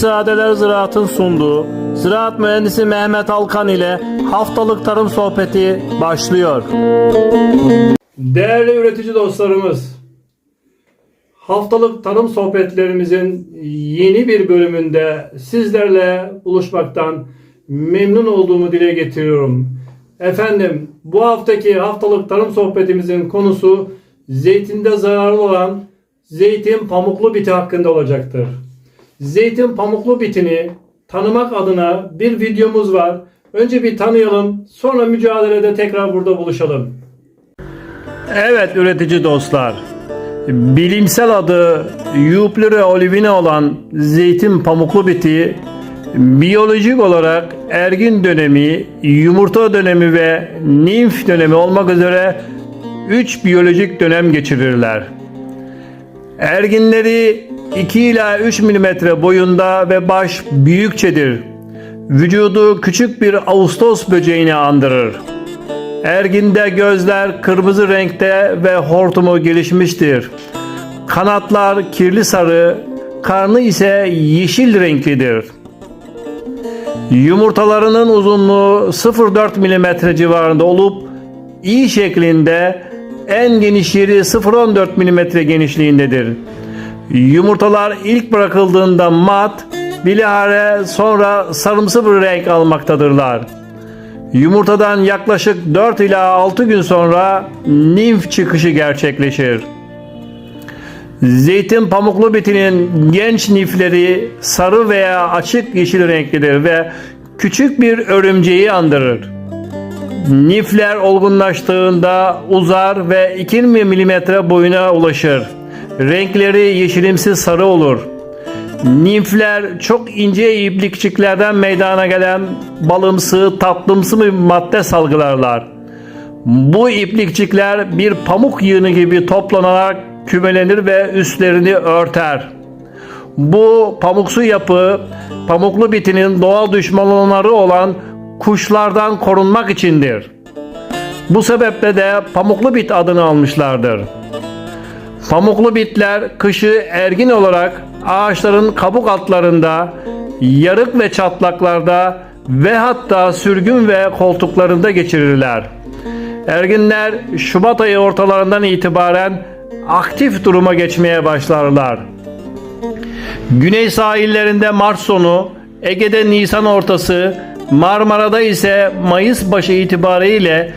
Şehzadeler Ziraat'ın sunduğu Ziraat Mühendisi Mehmet Alkan ile haftalık tarım sohbeti başlıyor. Değerli üretici dostlarımız, haftalık tarım sohbetlerimizin yeni bir bölümünde sizlerle buluşmaktan memnun olduğumu dile getiriyorum. Efendim, bu haftaki haftalık tarım sohbetimizin konusu zeytinde zararlı olan zeytin pamuklu biti hakkında olacaktır. Zeytin pamuklu bitini tanımak adına bir videomuz var. Önce bir tanıyalım, sonra mücadelede tekrar burada buluşalım. Evet üretici dostlar. Bilimsel adı Euplura olivine olan zeytin pamuklu biti biyolojik olarak ergin dönemi, yumurta dönemi ve nimf dönemi olmak üzere 3 biyolojik dönem geçirirler. Erginleri 2 ila 3 mm boyunda ve baş büyükçedir. Vücudu küçük bir Ağustos böceğini andırır. Erginde gözler kırmızı renkte ve hortumu gelişmiştir. Kanatlar kirli sarı, karnı ise yeşil renklidir. Yumurtalarının uzunluğu 0,4 mm civarında olup i şeklinde en geniş yeri 0,14 mm genişliğindedir. Yumurtalar ilk bırakıldığında mat, bilahare sonra sarımsı bir renk almaktadırlar. Yumurtadan yaklaşık 4 ila 6 gün sonra nimf çıkışı gerçekleşir. Zeytin pamuklu bitinin genç nifleri sarı veya açık yeşil renklidir ve küçük bir örümceği andırır. Nifler olgunlaştığında uzar ve 20 mm boyuna ulaşır. Renkleri yeşilimsi sarı olur. Nimfler çok ince iplikçiklerden meydana gelen balımsı, tatlımsı bir madde salgılarlar. Bu iplikçikler bir pamuk yığını gibi toplanarak kümelenir ve üstlerini örter. Bu pamuksu yapı pamuklu bitinin doğal düşmanları olan kuşlardan korunmak içindir. Bu sebeple de pamuklu bit adını almışlardır. Pamuklu bitler kışı ergin olarak ağaçların kabuk altlarında, yarık ve çatlaklarda ve hatta sürgün ve koltuklarında geçirirler. Erginler Şubat ayı ortalarından itibaren aktif duruma geçmeye başlarlar. Güney sahillerinde Mart sonu, Ege'de Nisan ortası, Marmara'da ise Mayıs başı itibariyle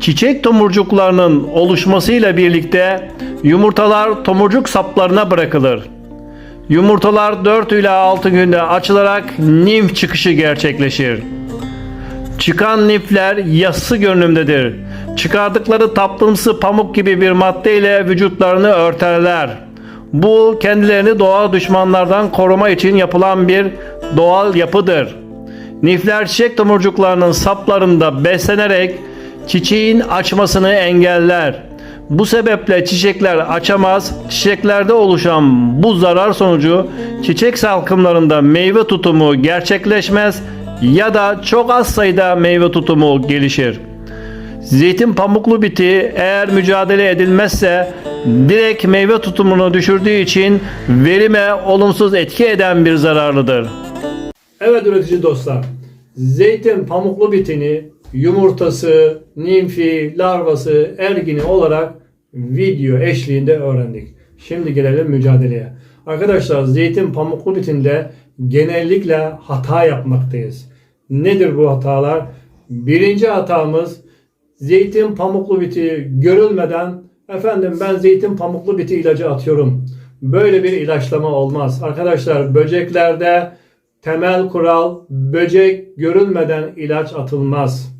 çiçek tomurcuklarının oluşmasıyla birlikte yumurtalar tomurcuk saplarına bırakılır. Yumurtalar 4 ila 6 günde açılarak nimf çıkışı gerçekleşir. Çıkan nifler yassı görünümdedir. Çıkardıkları tatlımsı pamuk gibi bir madde ile vücutlarını örterler. Bu kendilerini doğal düşmanlardan koruma için yapılan bir doğal yapıdır. Nifler çiçek tomurcuklarının saplarında beslenerek çiçeğin açmasını engeller. Bu sebeple çiçekler açamaz. Çiçeklerde oluşan bu zarar sonucu çiçek salkımlarında meyve tutumu gerçekleşmez ya da çok az sayıda meyve tutumu gelişir. Zeytin pamuklu biti eğer mücadele edilmezse direkt meyve tutumunu düşürdüğü için verime olumsuz etki eden bir zararlıdır. Evet üretici dostlar. Zeytin pamuklu bitini yumurtası, nimfi, larvası, ergini olarak video eşliğinde öğrendik. Şimdi gelelim mücadeleye. Arkadaşlar zeytin pamuklu bitinde genellikle hata yapmaktayız. Nedir bu hatalar? Birinci hatamız zeytin pamuklu biti görülmeden efendim ben zeytin pamuklu biti ilacı atıyorum. Böyle bir ilaçlama olmaz. Arkadaşlar böceklerde temel kural böcek görülmeden ilaç atılmaz.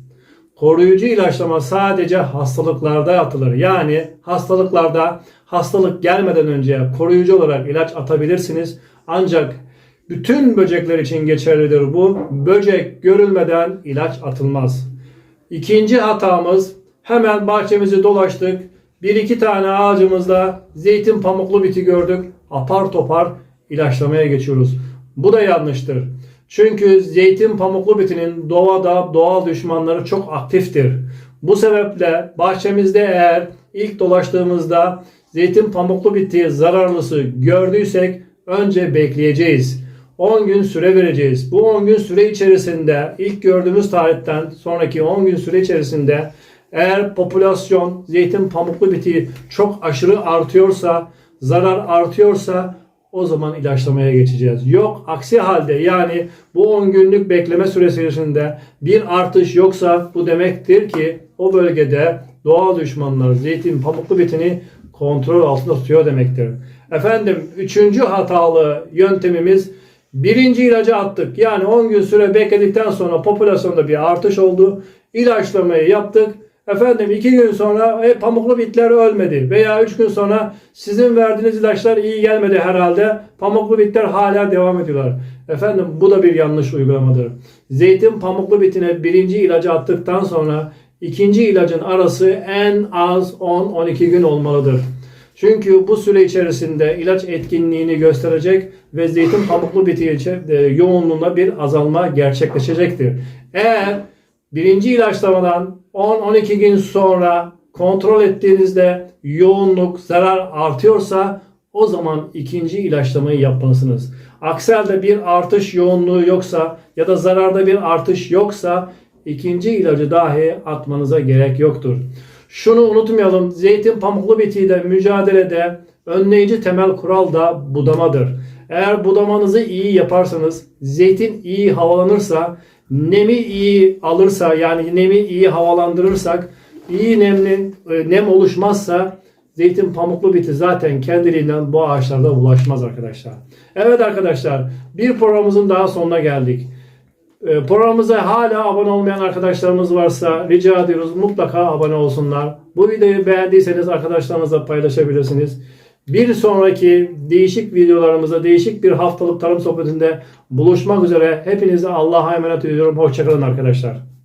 Koruyucu ilaçlama sadece hastalıklarda atılır. Yani hastalıklarda hastalık gelmeden önce koruyucu olarak ilaç atabilirsiniz. Ancak bütün böcekler için geçerlidir bu. Böcek görülmeden ilaç atılmaz. İkinci hatamız hemen bahçemizi dolaştık. Bir iki tane ağacımızda zeytin pamuklu biti gördük. Apar topar ilaçlamaya geçiyoruz. Bu da yanlıştır. Çünkü zeytin pamuklu bitinin doğada doğal düşmanları çok aktiftir. Bu sebeple bahçemizde eğer ilk dolaştığımızda zeytin pamuklu biti zararlısı gördüysek önce bekleyeceğiz. 10 gün süre vereceğiz. Bu 10 gün süre içerisinde ilk gördüğümüz tarihten sonraki 10 gün süre içerisinde eğer popülasyon zeytin pamuklu biti çok aşırı artıyorsa, zarar artıyorsa o zaman ilaçlamaya geçeceğiz. Yok aksi halde yani bu 10 günlük bekleme süresi içerisinde bir artış yoksa bu demektir ki o bölgede doğal düşmanlar zeytin pamuklu bitini kontrol altında tutuyor demektir. Efendim üçüncü hatalı yöntemimiz birinci ilacı attık. Yani 10 gün süre bekledikten sonra popülasyonda bir artış oldu. İlaçlamayı yaptık. Efendim iki gün sonra e, pamuklu bitler ölmedi veya üç gün sonra sizin verdiğiniz ilaçlar iyi gelmedi herhalde. Pamuklu bitler hala devam ediyorlar. Efendim bu da bir yanlış uygulamadır. Zeytin pamuklu bitine birinci ilacı attıktan sonra ikinci ilacın arası en az 10-12 gün olmalıdır. Çünkü bu süre içerisinde ilaç etkinliğini gösterecek ve zeytin pamuklu biti e, yoğunluğunda bir azalma gerçekleşecektir. Eğer birinci ilaçlamadan 10-12 gün sonra kontrol ettiğinizde yoğunluk, zarar artıyorsa o zaman ikinci ilaçlamayı yapmalısınız. Aksi halde bir artış yoğunluğu yoksa ya da zararda bir artış yoksa ikinci ilacı dahi atmanıza gerek yoktur. Şunu unutmayalım. Zeytin pamuklu bitiyle mücadelede önleyici temel kural da budamadır. Eğer budamanızı iyi yaparsanız, zeytin iyi havalanırsa, nemi iyi alırsa yani nemi iyi havalandırırsak, iyi nemli, e, nem oluşmazsa zeytin pamuklu biti zaten kendiliğinden bu ağaçlarda bulaşmaz arkadaşlar. Evet arkadaşlar bir programımızın daha sonuna geldik. E, Programımıza hala abone olmayan arkadaşlarımız varsa rica ediyoruz mutlaka abone olsunlar. Bu videoyu beğendiyseniz arkadaşlarınızla paylaşabilirsiniz. Bir sonraki değişik videolarımızda değişik bir haftalık tarım sohbetinde buluşmak üzere. Hepinize Allah'a emanet ediyorum. Hoşçakalın arkadaşlar.